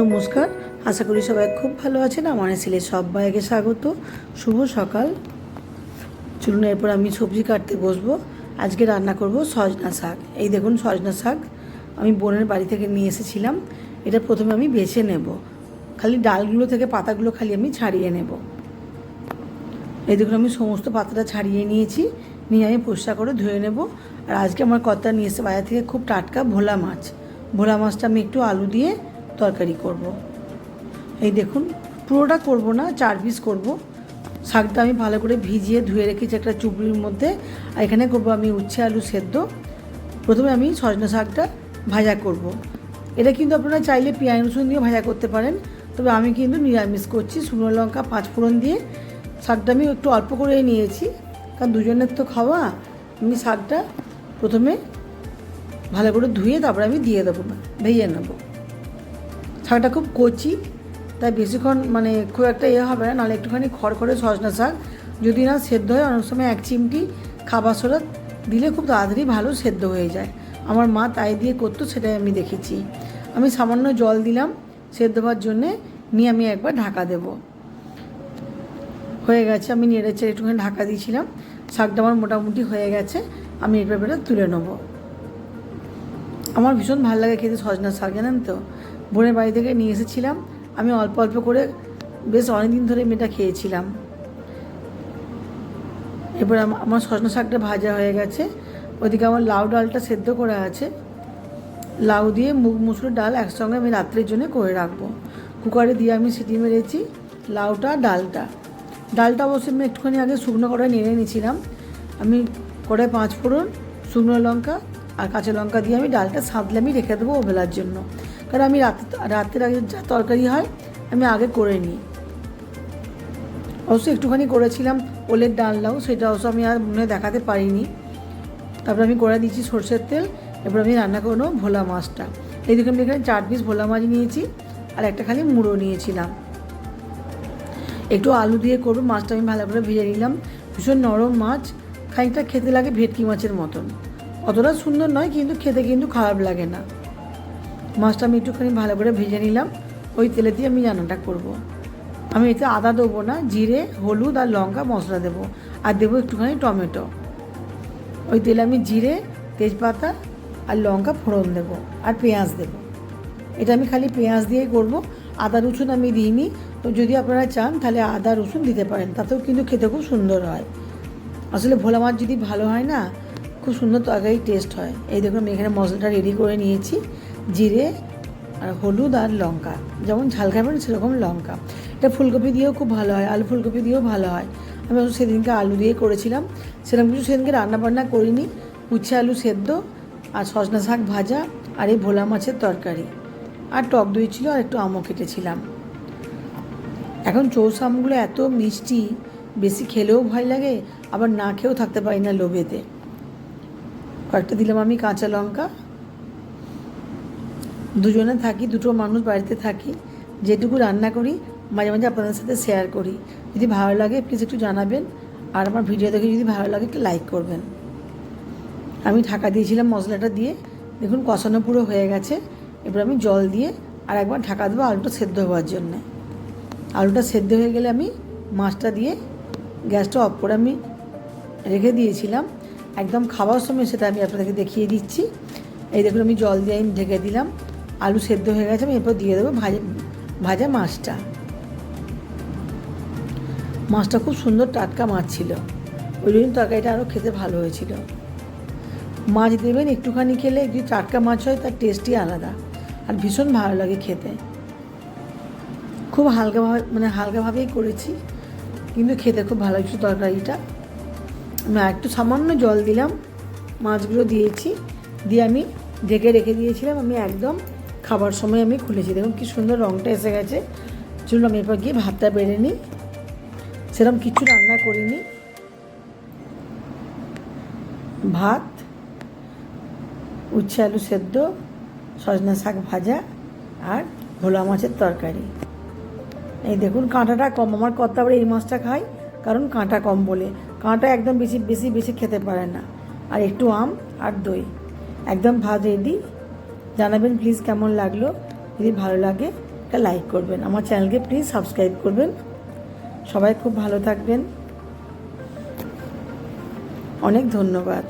নমস্কার। আশা করি সবাই খুব ভালো আছেন। আমার ছেলে সবাইকে স্বাগত। শুভ সকাল। চলুন এরপর আমি সবজি কাটতে বসবো। আজকে রান্না করব সজনা শাক। এই দেখুন সজনা শাক। আমি বোনের বাড়ি থেকে নিয়ে এসেছিলাম। এটা প্রথমে আমি বেছে নেব। খালি ডালগুলো থেকে পাতাগুলো খালি আমি ছাড়িয়ে নেব। এই দেখুন আমি সমস্ত পাতাটা ছাড়িয়ে নিয়েছি। নিয়ে আমি পরিষ্কার করে ধুয়ে নেব। আর আজকে আমার কর্তা নিয়ে এসে বাজার থেকে খুব টাটকা ভোলা মাছ। ভোলা মাছটা আমি একটু আলু দিয়ে তরকারি করব। এই দেখুন, পুরোটা করব না, চার পিস করব। শাকটা আমি ভালো করে ভিজিয়ে ধুয়ে রেখেছি একটা চুবড়ির মধ্যে। আর এখানে করব আমি উচ্ছে আলু সেদ্ধ। প্রথমে আমি সজনা শাকটা ভাজা করব। এটা কিন্তু আপনারা চাইলে পেঁয়াজ রসুন দিয়ে ভাজা করতে পারেন। তবে আমি কিন্তু নিরামিষ করছি, শুকনো লঙ্কা পাঁচ ফোড়ন দিয়ে। শাকটা আমি একটু অল্প করে নিয়েছি, কারণ দুজনের তো খাওয়া। আমি শাকটা প্রথমে ভালো করে ধুয়ে তারপরে আমি দিয়ে দেবো, ভেজে নেব। শাকটা খুব কচি, তাই বেশিক্ষণ মানে খুব একটা ইয়ে হবে না, নাহলে একটুখানি খড়খড়ে সজনা শাক। যদি না সেদ্ধ হয়, অনেক সময় এক চিমটি খাবার সোডা দিলে খুব তাড়াতাড়ি ভালো সেদ্ধ হয়ে যায়। আমার মা তাই দিয়ে করতো, সেটাই আমি দেখেছি। আমি সামান্য জল দিলাম সেদ্ধ হওয়ার জন্যে, নিয়ে আমি একবার ঢাকা দেব। হয়ে গেছে, আমি নেড়েছে একটুখানি ঢাকা দিয়েছিলাম। শাকটা আমার মোটামুটি হয়ে গেছে, আমি এরপর বেটা তুলে নেব। আমার ভীষণ ভালো লাগে খেতে সজনা শাক, জানেন তো? বোনের বাড়ি থেকে নিয়ে এসেছিলাম। আমি অল্প অল্প করে বেশ অনেক দিন ধরে মেয়েটা খেয়েছিলাম। আম- আমার সজনা শাকটা ভাজা হয়ে গেছে। ওদিকে আমার লাউ ডালটা সেদ্ধ করা আছে। লাউ দিয়ে মুগ মুসুর ডাল একসঙ্গে আমি রাত্রের জন্য করে রাখব। কুকারে দিয়ে আমি সিটি মেরেছি লাউটা, ডালটা। ডালটা অবশ্যই আমি একটুখানি আগে শুকনো কড়াই নেড়ে নিয়েছিলাম আমি কড়াই পাঁচ ফোড়ন, শুকনো লঙ্কা আর কাঁচা লঙ্কা দিয়ে আমি ডালটা সাঁতলে আমি রেখে দেবো ওবেলার জন্য। কারণ আমি রাত, রাতের আগে যা তরকারি হয়, আমি আগে করে নিই। অবশ্য একটুখানি করেছিলাম ওলের ডালনাও, সেটা অবশ্য আমি আর মনে দেখাতে পারিনি। তারপর আমি করে দিয়েছি সর্ষের তেল, এবার আমি রান্না করে নেব ভোলা মাছটা। এইদিকে আমি এখানে চার পিস ভোলা মাছ নিয়েছি, আর একটা খালি মুড়ো নিয়েছিলাম। একটু আলু দিয়ে করব, মাছটা আমি ভালো করে ভেজে নিলাম। ভীষণ নরম মাছ, খানিকটা খেতে লাগে ভেটকি মাছের মতন। অতটা সুন্দর নয়, কিন্তু খেতে কিন্তু খারাপ লাগে না। মাছটা আমি একটুখানি ভালো করে ভেজে নিলাম। ওই তেলে দিয়ে আমি রান্নাটা করব। আমি এতে আদা দেবো না, জিরে, হলুদ আর লঙ্কা মশলা দেবো আর দেবো একটুখানি টমেটো। ওই তেলে আমি জিরে, তেজপাতা আর লঙ্কা ফোড়ন দেবো আর পেঁয়াজ দেবো। এটা আমি খালি পেঁয়াজ দিয়েই করব। আদা রসুন আমি দিইনি। তো যদি আপনারা চান তাহলে আদা রসুন দিতে পারেন, তাতেও কিন্তু খেতে খুব সুন্দর হয়। আসলে ভোলা মাছ যদি ভালো হয় না, খুব সুন্দর তরকারি টেস্ট হয়। এই দেখুন আমি এখানে মশলাটা রেডি করে নিয়েছি। জিরে আর হলুদ আর লঙ্কা। যেমন ঝাল খাবেন সেরকম লঙ্কা। এটা ফুলকপি দিয়েও খুব ভালো হয়, আলু ফুলকপি দিয়েও ভালো হয়। আমি সেদিনকে আলু দিয়ে করেছিলাম। সেরকম কিছু সেদিনকে রান্না বান্না করিনি। উচ্ছে আলু সেদ্ধ, আর সজনা শাক ভাজা, আর এই ভোলা মাছের তরকারি। আর টক দই ছিল আর একটু আমও কেটেছিলাম। এখন চৌষা আমগুলো এত মিষ্টি, বেশি খেলেও ভয় লাগে, আবার না খেয়েও থাকতে পারি না লোভেতে। কয়েকটা দিলাম আমি কাঁচা লঙ্কা দুজনে থাকি, দুটো মানুষ বাড়িতে থাকি, যেটুকু রান্না করি, মাঝে মাঝে আপনাদের সাথে শেয়ার করি। যদি ভালো লাগে প্লিজ একটু জানাবেন। আর আমার ভিডিও দেখে যদি ভালো লাগে, একটু লাইক করবেন। আমি ঢাকা দিয়েছিলাম মশলাটা দিয়ে। দেখুন, কষানো পুরো হয়ে গেছে। এবার আমি জল দিয়ে আর একবার ঢাকা দেবো আলুটা সেদ্ধ হওয়ার জন্যে। আলুটা সেদ্ধ হয়ে গেলে আমি মাছটা দিয়ে গ্যাসটা অফ করে আমি রেখে দিয়েছিলাম। একদম খাওয়ার সময় সেটা আমি আপনাদেরকে দেখিয়ে দিচ্ছি। এই দেখুন, আমি জল দিয়ে আমি ঢেকে দিলাম। আলু সেদ্ধ হয়ে গেছে, আমি এরপর দিয়ে দেবো ভাজা ভাজা মাছটা। মাছটা খুব সুন্দর টাটকা মাছ ছিল। ওই জন্য তরকারিটা আরও খেতে ভালো হয়েছিল। মাছ দেবেন একটুখানি খেলে, যদি টাটকা মাছ হয় তার টেস্টই আলাদা আর ভীষণ ভালো লাগে খেতে। খুব হালকাভাবে মানে হালকাভাবেই করেছি, কিন্তু খেতে খুব ভালো লাগছে তরকারিটা। আমি একটু সামান্য জল দিলাম, মাছগুলো দিয়েছি, দিয়ে আমি ঢেকে রেখে দিয়েছিলাম, আমি একদম খাবার সময় আমি খুলেছি। দেখুন কি সুন্দর রঙটা এসে গেছে। চলুন আমি এরপর গিয়ে ভাতটা বেড়ে নিই। সেরকম কিছু রান্না করিনি। ভাত, উচ্ছে আলু সেদ্ধ, সজনা শাক ভাজা আর ভোলা মাছের তরকারি। এই দেখুন কাঁটাটা কম। আমার কত আবার এই মাছটা খাই কারণ কাঁটা কম বলে। কাঁটা একদম বেশি বেশি বেশি খেতে পারে না। আর একটু আম আর দই। একদম ভাত রেডি জানাবেন প্লিজ কেমন লাগল। যদি ভালো লাগে, একটা লাইক করবেন। আমার চ্যানেলকে প্লিজ সাবস্ক্রাইব করবেন। সবাই খুব ভালো থাকবেন। অনেক ধন্যবাদ।